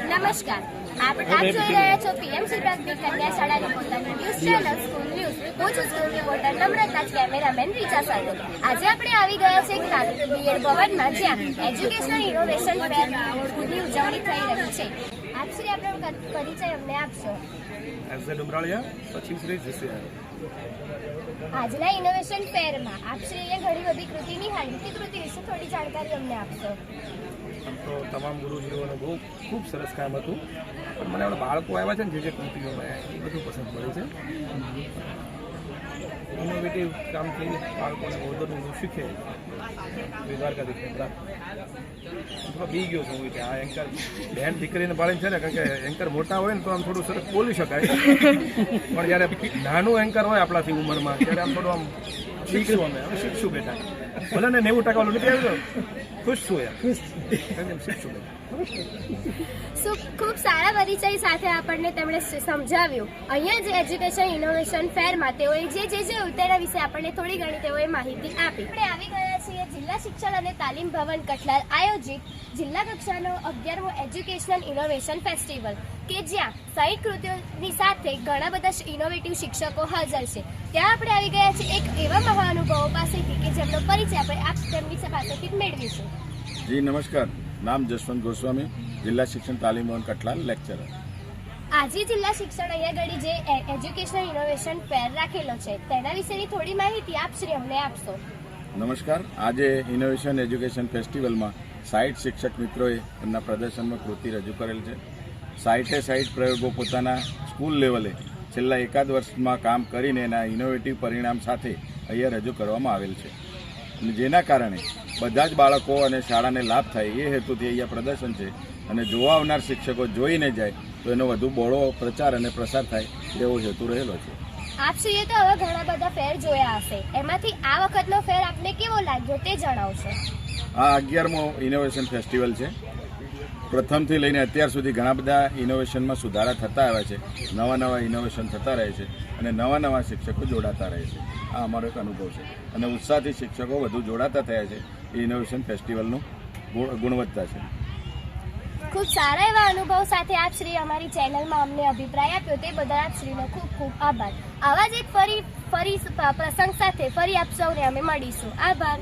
નમસ્કાર. આપ આપ જોઈ રહ્યા છો પીએમસી પ્રાથમિક કન્યા શાળાની પોતાની ન્યૂઝ ચેનલ સ્કૂલ ન્યૂઝ. હું છું school reporter Namrata cameraman Richa સાથે આજે આપણે આવી ગયા છે બીએડ ભવનમાં જ્યાં એજ્યુકેશનલ ઇનોવેશન ફેરની ઉજવણી થઈ રહી છે. આપ શ્રી આપણો પરિચય અમને આપશો. એઝ એ ડુમરાળિયા સચિવ શ્રી જીસીઆર આજના ઇનોવેશન ફેરમાં આપ શ્રીએ ઘણી બધી કૃતિ નિહાળી તે કૃતિ વિશે થોડી જાણકારી અમને આપશો. આમ તો તમામ ગુરુજીઓનું બહુ ખૂબ સરસ કામ હતું. પણ મને બાળકો આવ્યા છે ને જે જે કૃતિઓમાં એ બધું પસંદ પડે છે. ઇનોવેટિવ કામથી બાળકોને વધુ શીખે. દ્વારકાધીશ થોડો બી ગયો છું કે આ એન્કર બહેન દીકરીને પાડીને છે ને કારણ કે એન્કર મોટા હોય ને તો આમ થોડું સરસ બોલી શકાય. પણ જ્યારે નાનું એન્કર હોય આપણાથી ઉંમરમાં ત્યારે આમ થોડું આમ શીખશું અમે અમે શીખશું બેટા. ભલે ને નેવું ટકા ઓલું નીકળી આવ્યો ખુશ છું યાર શીખશું બેટા ખૂબ સારા પરિચય સાથે આપણને તેમણે સમજાવ્યું. અહીંયા જે એજ્યુકેશન ઇનોવેશન ફેરમાં તેઓએ જે જે જે તેના વિશે આપણને થોડી ઘણી તેઓએ માહિતી આપી. આપણે આવી ગયા છીએ જિલ્લા શિક્ષણ અને તાલીમ ભવન કઠલાલ આયોજિત જિલ્લા કક્ષાનો અગિયારમો એજ્યુકેશનલ ઇનોવેશન ફેસ્ટિવલ કે જ્યાં સાઈઠ કૃતિઓની સાથે ઘણા બધા ઇનોવેટિવ શિક્ષકો હાજર છે. ત્યાં આપણે આવી ગયા છીએ એક એવા મહાનુભાવો પાસેથી કે જેમનો પરિચય આપણે આપ તેમની પાસેથી મેળવીશું. જી, નમસ્કાર. નામ જસવંત ગોસ્વામી જિલ્લા શિક્ષણ તાલીમ ભવન કટલાલ લેક્ચરર આજે જિલ્લા શિક્ષણ અહીંયા જે એજ્યુકેશનલ ઇનોવેશન ફેર રાખેલો છે તેના વિશેની થોડી માહિતી આપ શ્રી અમને આપશો. નમસ્કાર. આજે ઇનોવેશન એજ્યુકેશન ફેસ્ટિવલમાં સાઈઠ શિક્ષક મિત્રોએ એમના પ્રદર્શનમાં કૃતિ રજૂ કરેલ છે. સાઈઠે સાઈઠ પ્રયોગો પોતાના સ્કૂલ લેવલે છેલ્લા એકાદ વર્ષમાં કામ કરીને એના ઇનોવેટિવ પરિણામ સાથે અહીંયા રજૂ કરવામાં આવેલ છે. જેના કારણે બધા જ બાળકો અને શાળાને લાભ થાય એ હેતુથી અહીંયા પ્રદર્શન છે. અને જોવા આવનાર શિક્ષકો જોઈને જાય તો એનો વધુ બહોળો પ્રચાર અને પ્રસાર થાય એવો હેતુ રહેલો છે. આપશ્રીએ તો હવે ઘણા બધા ફેર જોયા હશે. એમાંથી આ વખતનો ફેર આપને કેવો લાગ્યો તે જણાવશો. આ અગિયારમો ઇનોવેશન ફેસ્ટિવલ છે. પ્રથમથી લઈને અત્યાર સુધી ઘણા બધા ઇનોવેશનમાં સુધારા થતા આવે છે. નવા નવા ઇનોવેશન થતા રહે છે અને નવા નવા શિક્ષકો જોડાતા રહે છે. આ અમારો એક અનુભવ છે. અને ઉત્સાહથી શિક્ષકો વધુ જોડાતા થયા છે. એ ઇનોવેશન ફેસ્ટિવલનું ગુણવત્તા છે. ખૂબ સારા એવા અનુભવ સાથે આપ શ્રી અમારી ચેનલમાં અમને અભિપ્રાય આપ્યો તે બદલ આપ શ્રીનો ખૂબ ખૂબ આભાર. આવા જ એક ફરી ફરી પ્રસંગ સાથે ફરી આપ સૌને અમે મળીશું. આભાર.